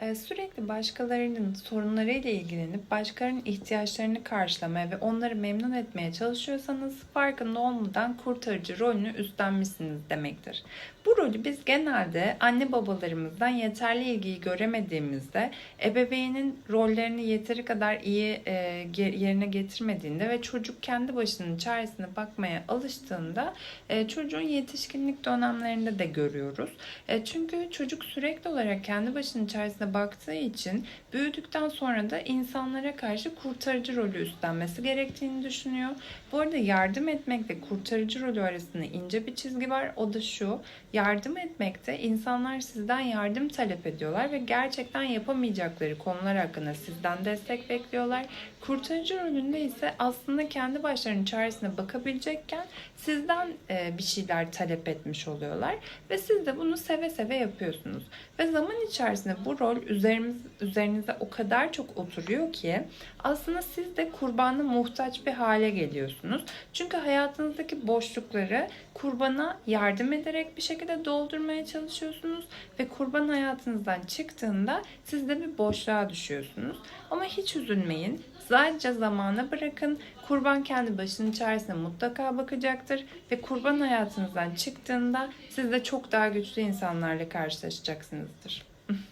Ee, Sürekli başkalarının sorunlarıyla ilgilenip başkalarının ihtiyaçlarını karşılamaya ve onları memnun etmeye çalışıyorsanız farkında olmadan kurtarıcı rolünü üstlenmişsiniz demektir. Bu rolü biz genelde anne babalarımızdan yeterli ilgiyi göremediğimizde, ebeveynin rollerini yeteri kadar iyi e, yerine getirmediğinde ve çocuk kendi başının çaresine bakmaya alıştığında e, çocuğun yetişkinlik dönemlerinde de görüyoruz. E, çünkü çocuk sürekli olarak kendi başının çaresine baktığı için büyüdükten sonra da insanlara karşı kurtarıcı rolü üstlenmesi gerektiğini düşünüyor. Bu arada yardım etmekle kurtarıcı rolü arasında ince bir çizgi var. O da şu. Yardım etmekte insanlar sizden yardım talep ediyorlar ve gerçekten yapamayacakları konular hakkında sizden destek bekliyorlar. Kurtarıcı rolünde ise aslında kendi başlarının çaresine bakabilecekken sizden e, bir şeyler talep etmiş oluyorlar ve siz de bunu seve seve yapıyorsunuz. Ve zaman içerisinde bu rol üzerimiz, üzerinize o kadar çok oturuyor ki aslında siz de kurbanı muhtaç bir hale geliyorsunuz. Çünkü hayatınızdaki boşlukları kurbana yardım ederek bir şekilde doldurmaya çalışıyorsunuz ve kurban hayatınızdan çıktığında siz de bir boşluğa düşüyorsunuz. Ama hiç üzülmeyin. Sadece zamana bırakın. Kurban kendi başının çaresine mutlaka bakacaktır ve kurban hayatınızdan çıktığında siz de çok daha güçlü insanlarla karşılaşacaksınızdır.